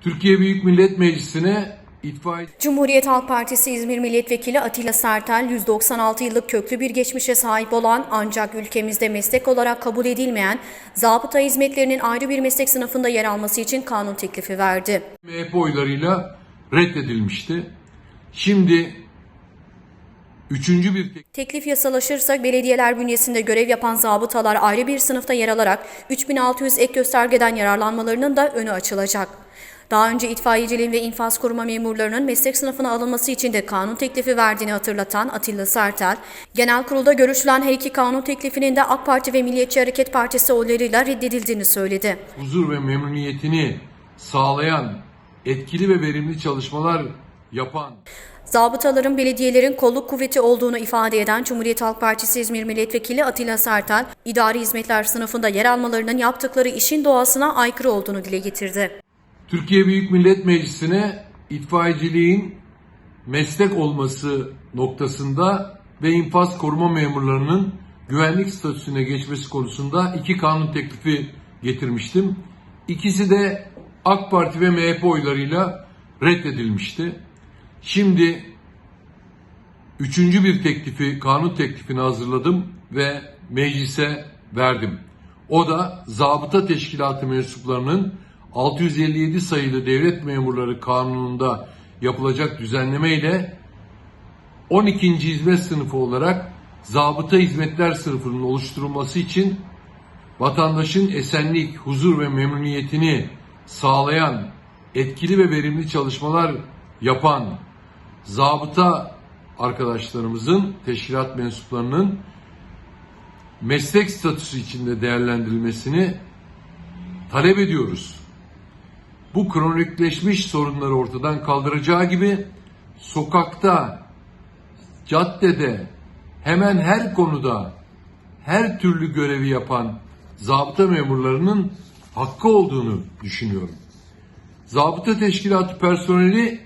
Türkiye Büyük Millet Meclisi'ne itfaiye Cumhuriyet Halk Partisi İzmir Milletvekili Atilla Sertel, 196 yıllık köklü bir geçmişe sahip olan ancak ülkemizde meslek olarak kabul edilmeyen zabıta hizmetlerinin ayrı bir meslek sınıfında yer alması için kanun teklifi verdi. MHP oylarıyla reddedilmişti. Şimdi üçüncü bir tek- Teklif yasalaşırsa belediyeler bünyesinde görev yapan zabıtalar ayrı bir sınıfta yer alarak 3600 ek göstergeden yararlanmalarının da önü açılacak. Daha önce itfaiyeciliğin ve infaz koruma memurlarının meslek sınıfına alınması için de kanun teklifi verdiğini hatırlatan Atilla Sertel, genel kurulda görüşülen her iki kanun teklifinin de AK Parti ve Milliyetçi Hareket Partisi oylarıyla reddedildiğini söyledi. huzur ve memnuniyetini sağlayan etkili ve verimli çalışmalar yapan Zabıtaların belediyelerin kolluk kuvveti olduğunu ifade eden Cumhuriyet Halk Partisi İzmir Milletvekili Atilla Sertel, idari hizmetler sınıfında yer almalarının yaptıkları işin doğasına aykırı olduğunu dile getirdi. Türkiye Büyük Millet Meclisi'ne itfaiyeciliğin meslek olması noktasında ve infaz koruma memurlarının güvenlik statüsüne geçmesi konusunda iki kanun teklifi getirmiştim. İkisi de AK Parti ve MHP oylarıyla reddedilmişti. Şimdi üçüncü bir teklifi, kanun teklifini hazırladım ve meclise verdim. O da zabıta teşkilatı mensuplarının 657 sayılı devlet memurları kanununda yapılacak düzenleme ile 12. hizmet sınıfı olarak zabıta hizmetler sınıfının oluşturulması için vatandaşın esenlik, huzur ve memnuniyetini sağlayan etkili ve verimli çalışmalar yapan zabıta arkadaşlarımızın, teşkilat mensuplarının meslek statüsü içinde değerlendirilmesini talep ediyoruz. Bu kronikleşmiş sorunları ortadan kaldıracağı gibi sokakta, caddede, hemen her konuda her türlü görevi yapan zabıta memurlarının hakkı olduğunu düşünüyorum. Zabıta teşkilatı personeli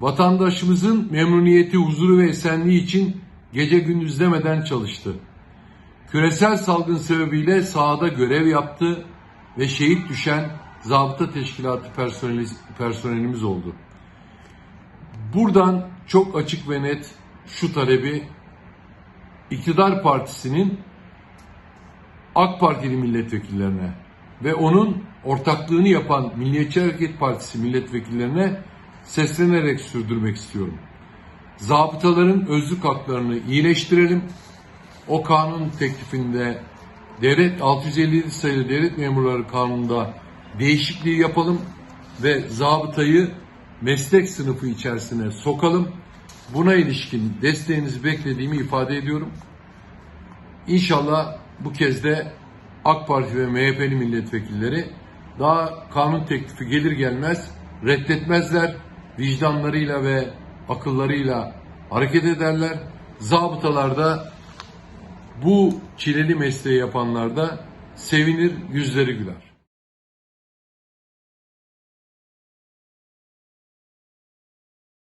vatandaşımızın memnuniyeti, huzuru ve esenliği için gece gündüz demeden çalıştı. Küresel salgın sebebiyle sahada görev yaptı ve şehit düşen zabıta teşkilatı personeli, personelimiz oldu. Buradan çok açık ve net şu talebi iktidar partisinin AK Partili milletvekillerine ve onun ortaklığını yapan Milliyetçi Hareket Partisi milletvekillerine seslenerek sürdürmek istiyorum. Zabıtaların özlük haklarını iyileştirelim. O kanun teklifinde devlet 657 sayılı devlet memurları kanununda değişikliği yapalım ve zabıtayı meslek sınıfı içerisine sokalım. Buna ilişkin desteğinizi beklediğimi ifade ediyorum. İnşallah bu kez de AK Parti ve MHP'li milletvekilleri daha kanun teklifi gelir gelmez reddetmezler. Vicdanlarıyla ve akıllarıyla hareket ederler. Zabıtalarda bu çileli mesleği yapanlar da sevinir, yüzleri güler.